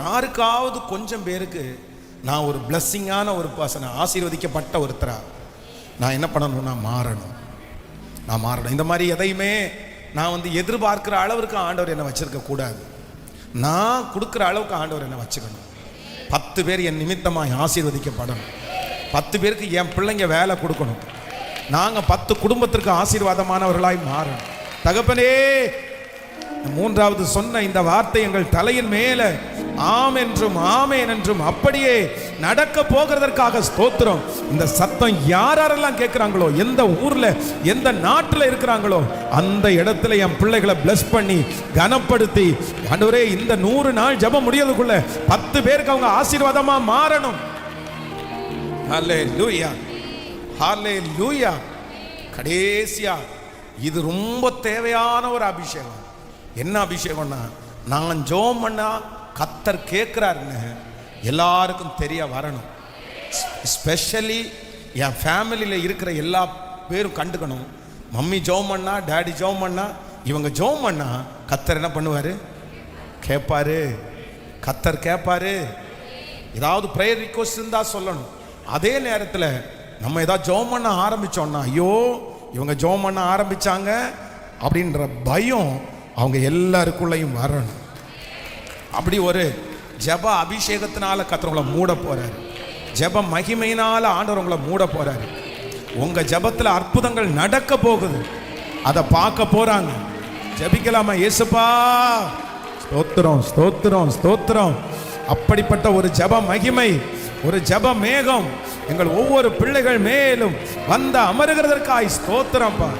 யாருக்காவது கொஞ்சம் பேருக்கு நான் ஒரு பிளஸ்ஸிங்கான ஒரு பர்சனை ஆசீர்வதிக்கப்பட்ட ஒருத்தரா? நான் என்ன பண்ணணும்னா மாறணும். நான் மாறணும். இந்த மாதிரி எதையுமே நான் வந்து எதிர்பார்க்குற அளவிற்கு ஆண்டவர் என்னை வச்சுருக்க கூடாது. நான் கொடுக்குற அளவுக்கு ஆண்டவர் என்னை வச்சுக்கணும். பத்து பேர் என் நிமித்தமாக ஆசீர்வதிக்கப்படணும். பத்து பேருக்கு என் பிள்ளைங்க வேலை கொடுக்கணும். நாங்கள் பத்து குடும்பத்திற்கு ஆசீர்வாதமானவர்களாய் மாறணும். தகப்பனே மூன்றாவது சொன்ன இந்த வார்த்தை எங்கள் தலையின் மேலே ஆம் என்றும் ஆமேன் என்றும் அப்படியே நடக்க போகிறதற்காக ஸ்தோத்திரம். இந்த சத்தம் யார் யாரெல்லாம் கேட்குறாங்களோ எந்த ஊர்ல எந்த நாட்டில் இருக்கிறாங்களோ அந்த இடத்துல என் பிள்ளைகளை பிளஸ் பண்ணி கனப்படுத்தி அன்றுவரே இந்த நூறு நாள் ஜெபம் முடியறதுக்குள்ள பத்து பேருக்கு அவங்க ஆசீர்வாதமா மாறணும். ஹாலே லூயா ஹலே லூயா கடைசியா இது ரொம்ப தேவையான ஒரு அபிஷேகம். என்ன அபிஷேகம்னா நான் ஜோம் பண்ணா கத்தர் கேட்குறாருன்னு எல்லாருக்கும் தெரிய வரணும். ஸ்பெஷலி என் ஃபேமிலியில் இருக்கிற எல்லா பேரும் கண்டுக்கணும். மம்மி ஜோம் பண்ணா டேடி ஜோம் பண்ணா இவங்க ஜோம் பண்ணா கத்தர் என்ன பண்ணுவார்? கேட்பாரு. கத்தர் கேட்பாரு. ஏதாவது ப்ரேயர் ரிக்வஸ்ட் இருந்தால் சொல்லணும். அதே நேரத்தில் நம்ம ஏதாவது ஜோம் பண்ண ஆரம்பித்தோன்னா ஐயோ இவங்க ஜோம் பண்ண ஆரம்பிச்சாங்க அப்படின்ற பயம் அவங்க எல்லாருக்குள்ளேயும் வரணும். அப்படி ஒரு ஜெப அபிஷேகத்தினால கத்தர் மூட போறாரு. ஜப மகிமையினால ஆண்டவர் உங்களை மூட போறாரு. உங்க ஜெபத்துல அற்புதங்கள் நடக்க போகுது. அதை பார்க்க போறாங்க. ஜபிக்கலாமா இயேசுப்பா? ஸ்தோத்திரம் ஸ்தோத்திரம் ஸ்தோத்திரம். அப்படிப்பட்ட ஒரு ஜெப மகிமை ஒரு ஜெப மேகம் எங்கள் ஒவ்வொரு பிள்ளைகள் மேலும் வந்த அமருகிறதற்காய் ஸ்தோத்திரம்ப்பா